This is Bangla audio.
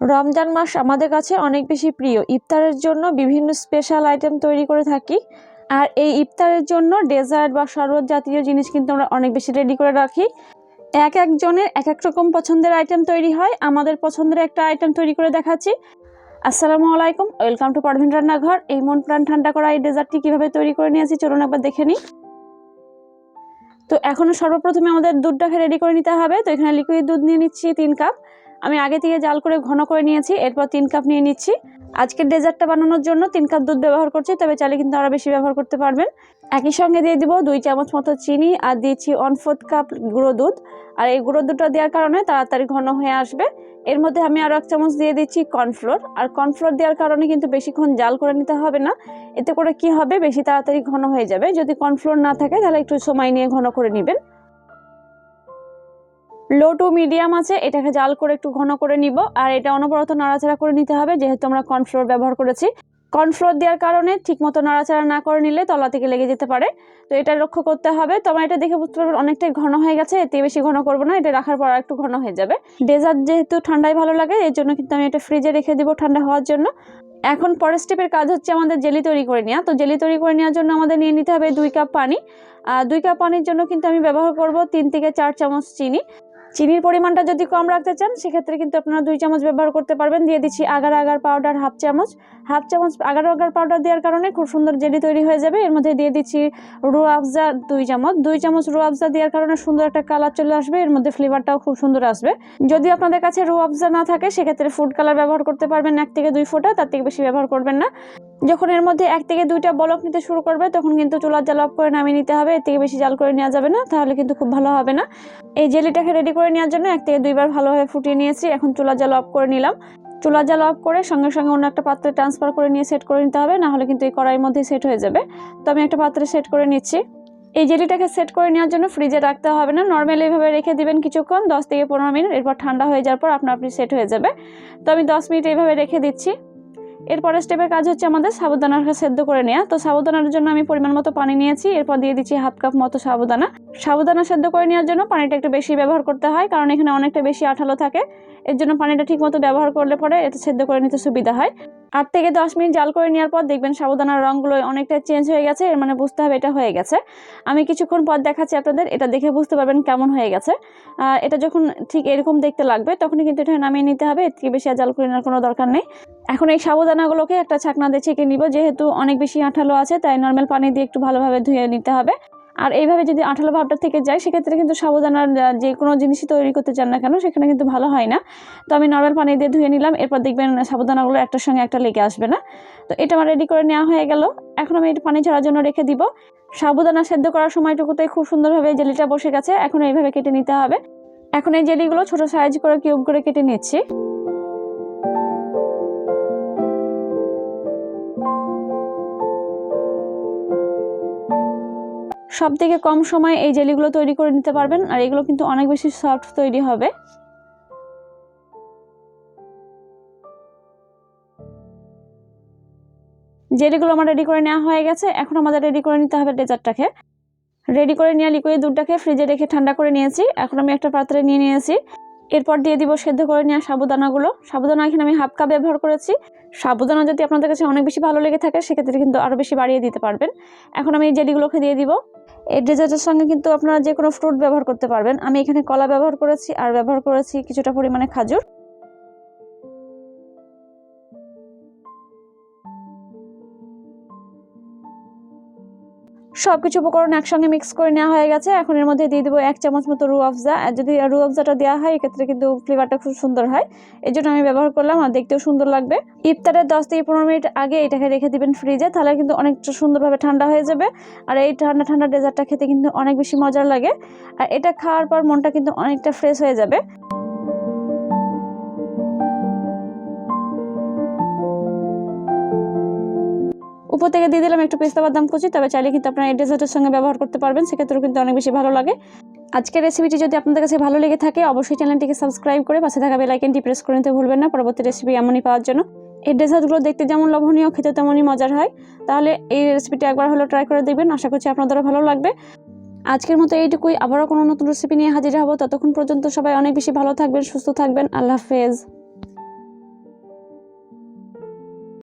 রমজান মাস আমাদের কাছে অনেক বেশি প্রিয়। ইফতারের জন্য বিভিন্ন স্পেশাল আইটেম তৈরি করে থাকি। আর এই ইফতারের জন্য ডেজার্ট বা শরবত জাতীয় জিনিস কিন্তু আমরা অনেক বেশি রেডি করে রাখি। এক একজনের এক এক রকম পছন্দের আইটেম তৈরি হয়। আমাদের পছন্দের একটা আইটেম তৈরি করে দেখাচ্ছি। আসসালামু আলাইকুম ওয়েলকাম টু পারভিন রান্নাঘর এই মন প্রাণ ঠান্ডা করা এই ডেজার্টটি কীভাবে তৈরি করে নিয়েছি চলুন একবার দেখে নিই। তো এখন সর্বপ্রথমে আমাদের দুধটাকে রেডি করে নিতে হবে। তো এখানে লিকুইড দুধ নিয়ে নিচ্ছি তিন কাপ আমি আগে থেকে জাল করে ঘন করে নিয়েছি, এরপর তিন কাপ নিয়ে নিচ্ছি। আজকের ডেজার্টটা বানানোর জন্য তিন কাপ দুধ ব্যবহার করছি, তবে চালে কিন্তু আরও বেশি ব্যবহার করতে পারবেন। একই সঙ্গে দিয়ে দিব দুই চামচ মতো চিনি, আর দিয়েছি ওয়ান ফোর্থ কাপ গুঁড়ো দুধ। আর এই গুঁড়ো দুধটা দেওয়ার কারণে তাড়াতাড়ি ঘন হয়ে আসবে। এর মধ্যে আমি আরও এক চামচ দিয়ে দিচ্ছি কর্নফ্লোর। আর কর্নফ্লোর দেওয়ার কারণে কিন্তু বেশিক্ষণ জাল করে নিতে হবে না। এতে করে কি হবে? বেশি তাড়াতাড়ি ঘন হয়ে যাবে। যদি কর্নফ্লোর না থাকে, তাহলে একটু সময় নিয়ে ঘন করে নেবেন। লো টু মিডিয়াম আছে, এটাকে জাল করে একটু ঘন করে নিব। আর এটা অনবরত নাড়াচাড়া করে নিতে হবে, যেহেতু আমরা কর্নফ্লোর ব্যবহার করেছি। কর্নফ্লোর দেওয়ার কারণে ঠিকমতো নাড়াচাড়া না করে নিলে তলা থেকে লেগে যেতে পারে। তো এটা লক্ষ্য করতে হবে। তোমার এটা দেখে বুঝতে পারবেন অনেকটাই ঘন হয়ে গেছে, এতে বেশি ঘন করব না, এটা রাখার পর একটু ঘন হয়ে যাবে। ডেজার্ট যেহেতু ঠান্ডায় ভালো লাগে, এর জন্য কিন্তু আমি এটা ফ্রিজে রেখে দিব ঠান্ডা হওয়ার জন্য। এখন পরের স্টেপের কাজ হচ্ছে আমাদের জেলি তৈরি করে নেওয়া। তো জেলি তৈরি করে নেওয়ার জন্য আমাদের নিয়ে নিতে হবে দুই কাপ পানি। আর দুই কাপ পানির জন্য কিন্তু আমি ব্যবহার করব তিন থেকে চার চামচ চিনি। চিনির পরিমাণটা যদি কম রাখতে চান, সেক্ষেত্রে কিন্তু আপনারা দুই চামচ ব্যবহার করতে পারবেন। দিয়ে দিচ্ছি আগার আগার পাউডার হাফ চামচ। হাফ চামচ আগার আগার পাউডার দেওয়ার কারণে খুব সুন্দর জেলি তৈরি হয়ে যাবে। এর মধ্যে দিয়ে দিচ্ছি রু আফজা দুই চামচ। দুই চামচ রু আফজা দেওয়ার কারণে সুন্দর একটা কালার চলে আসবে। এর মধ্যে ফ্লেভারটাও খুব সুন্দর আসবে। যদি আপনাদের কাছে রু আফজা না থাকে, সেক্ষেত্রে ফুড কালার ব্যবহার করতে পারবেন এক থেকে দুই ফোঁটা, তার থেকে বেশি ব্যবহার করবেন না। যখন এর মধ্যে এক থেকে দুইটা বলক নিতে শুরু করবে, তখন কিন্তু চুলার জাল অফ করে নামিয়ে নিতে হবে। এর থেকে বেশি জাল করে নেওয়া যাবে না, তাহলে কিন্তু খুব ভালো হবে না। এই জেলিটাকে রেডি করে নেওয়ার জন্য এক থেকে দুইবার ভালোভাবে ফুটিয়ে নিয়েছি। এখন চুলার জাল অফ করে নিলাম। চুলার জাল অফ করে সঙ্গে সঙ্গে অন্য একটা পাত্রে ট্রান্সফার করে নিয়ে সেট করে নিতে হবে, না হলে কিন্তু এই কড়াইয়ের মধ্যে সেট হয়ে যাবে। তো আমি একটা পাত্রে সেট করে নিচ্ছি। এই জেলিটাকে সেট করে নেওয়ার জন্য ফ্রিজে রাখতে হবে না। নর্মালি এইভাবে রেখে দিবেন কিছুক্ষণ, দশ থেকে পনেরো মিনিট, এরপর ঠান্ডা হয়ে যাওয়ার পর আপনার আপনি সেট হয়ে যাবে। তো আমি দশ মিনিট এইভাবে রেখে দিচ্ছি। এরপরের স্টেপের কাজ হচ্ছে আমাদের সাবুদানাকে সেদ্ধ করে নেওয়া তো সাবুদানার জন্য আমি পরিমাণ মতো পানি নিয়েছি। এরপর দিয়ে দিচ্ছি হাফ কাপ মতো সাবুদানা সাবুদানা সেদ্ধ করে নেওয়ার জন্য পানিটা একটু বেশি ব্যবহার করতে হয়, কারণ এখানে অনেকটা বেশি আঠালো থাকে। এর জন্য পানিটা ঠিক মতো ব্যবহার করলে পরে এটা সেদ্ধ করে নিতে সুবিধা হয়। আট থেকে দশ মিনিট জাল করে নেওয়ার পর দেখবেন সাবুদানার রঙগুলো অনেকটা চেঞ্জ হয়ে গেছে। এর মানে বুঝতে হবে এটা হয়ে গেছে। আমি কিছুক্ষণ পর দেখাচ্ছি আপনাদের, এটা দেখে বুঝতে পারবেন কেমন হয়ে গেছে। এটা যখন ঠিক এরকম দেখতে লাগবে, তখনই কিন্তু এটা নামিয়ে নিতে হবে। এর থেকে বেশি জাল করে নেওয়ার কোনো দরকার নেই। এখন এই সাবুদানাগুলোকে একটা ছাকনা দিয়ে ছেঁকে নিব, যেহেতু অনেক বেশি আঠালো আছে, তাই নর্মাল পানি দিয়ে একটু ভালোভাবে ধুয়ে নিতে হবে। আর এইভাবে যদি আঠালো ভাবটা থেকে যায়, সেক্ষেত্রে কিন্তু সাবুদানার যে কোনো জিনিসই তৈরি করতে চান না কেন, সেখানে কিন্তু ভালো হয় না। তো আমি নর্মাল পানি দিয়ে ধুয়ে নিলাম, এরপর দেখবেন সাবুদানাগুলো একটার সঙ্গে একটা লেগে আসবে না। তো এটা আমার রেডি করে নেওয়া হয়ে গেল। এখন আমি এটা পানি ছাড়ার জন্য রেখে দিব। সাবুদানা সেদ্ধ করার সময়টুকুতে খুব সুন্দরভাবে জেলিটা বসে গেছে, এখন এইভাবে কেটে নিতে হবে। এখন এই জেলিগুলো ছোট সাইজ করে কিউব করে কেটে নিচ্ছি। সব থেকে কম সময়ে এই জেলিগুলো তৈরি করে নিতে পারবেন, আর এগুলো কিন্তু অনেক বেশি সফট তৈরি হবে। জেলিগুলো আমার রেডি করে নেওয়া হয়ে গেছে, এখন আমাদের রেডি করে নিতে হবে ডেজার্টটাকে। রেডি করে নেওয়া লিকুইড দুধটাকে ফ্রিজে রেখে ঠান্ডা করে নিয়েছি, এখন আমি একটা পাত্রে নিয়ে নিয়েছি। এরপর দিয়ে দিব সেদ্ধ করে নেওয়া সাবুদানাগুলো। সাবুদানা এখানে আমি হাফ কাপ ব্যবহার করেছি। সাবুদানা যদি আপনাদের কাছে অনেক বেশি ভালো লেগে থাকে, সেক্ষেত্রে কিন্তু আরও বেশি বাড়িয়ে দিতে পারবেন। এখন আমি এই জেলিগুলোকে দিয়ে দিব। এই ডেজার্টের সঙ্গে কিন্তু আপনারা যে কোনো ফ্রুট ব্যবহার করতে পারবেন। আমি এখানে কলা ব্যবহার করেছি, আর ব্যবহার করেছি কিছুটা পরিমাণে খাজুর। সব কিছু উপকরণ একসঙ্গে মিক্স করে নেওয়া হয়ে গেছে। এখন এর মধ্যে দিয়ে দেবো এক চামচ মতো রু আফজা যদি রু আফজাটা দেওয়া হয়, এক্ষেত্রে কিন্তু ফ্লেভারটা খুব সুন্দর হয়। এই জন্য আমি ব্যবহার করলাম, আর দেখতেও সুন্দর লাগবে। ইফতারের দশ থেকে পনেরো মিনিট আগে এটাকে রেখে দিবেন ফ্রিজে তাহলে কিন্তু অনেকটা সুন্দরভাবে ঠান্ডা হয়ে যাবে। আর এই ঠান্ডা ঠান্ডা ডেজার্টটা খেতে কিন্তু অনেক বেশি মজার লাগে। আর এটা খাওয়ার পর মনটা কিন্তু অনেকটা ফ্রেশ হয়ে যাবে। উপর থেকে দিয়ে দিলাম একটু পেস্তা বাদাম কুচি, তবে চাইলে কিন্তু আপনারা এই ডেজার্টের সঙ্গে ব্যবহার করতে পারবেন, সেক্ষেত্রেও কিন্তু অনেক বেশি ভালো লাগে। আজকের রেসিপিটি যদি আপনাদের কাছে ভালো লেগে থাকে, অবশ্যই চ্যানেলটিকে সাবস্ক্রাইব করে পাশে থাকা বেলাইকেনটি প্রেস করে নিতে ভুলবেন না। পরবর্তী রেসিপি এমনই পাওয়ার জন্য। এই ডেজার্টগুলো দেখতে যেমন লোভনীয় খেতে তেমনই মজার হয়। তাহলে এই রেসিপিটি একবার হলো ট্রাই করে দেখবেন, আশা করছি আপনাদেরও ভালো লাগবে। আজকের মতো এইটুকুই, আবারও কোনো নতুন রেসিপি নিয়ে হাজির হব। ততক্ষণ পর্যন্ত সবাই অনেক বেশি ভালো থাকবেন, সুস্থ থাকবেন। আল্লাহ হাফেজ।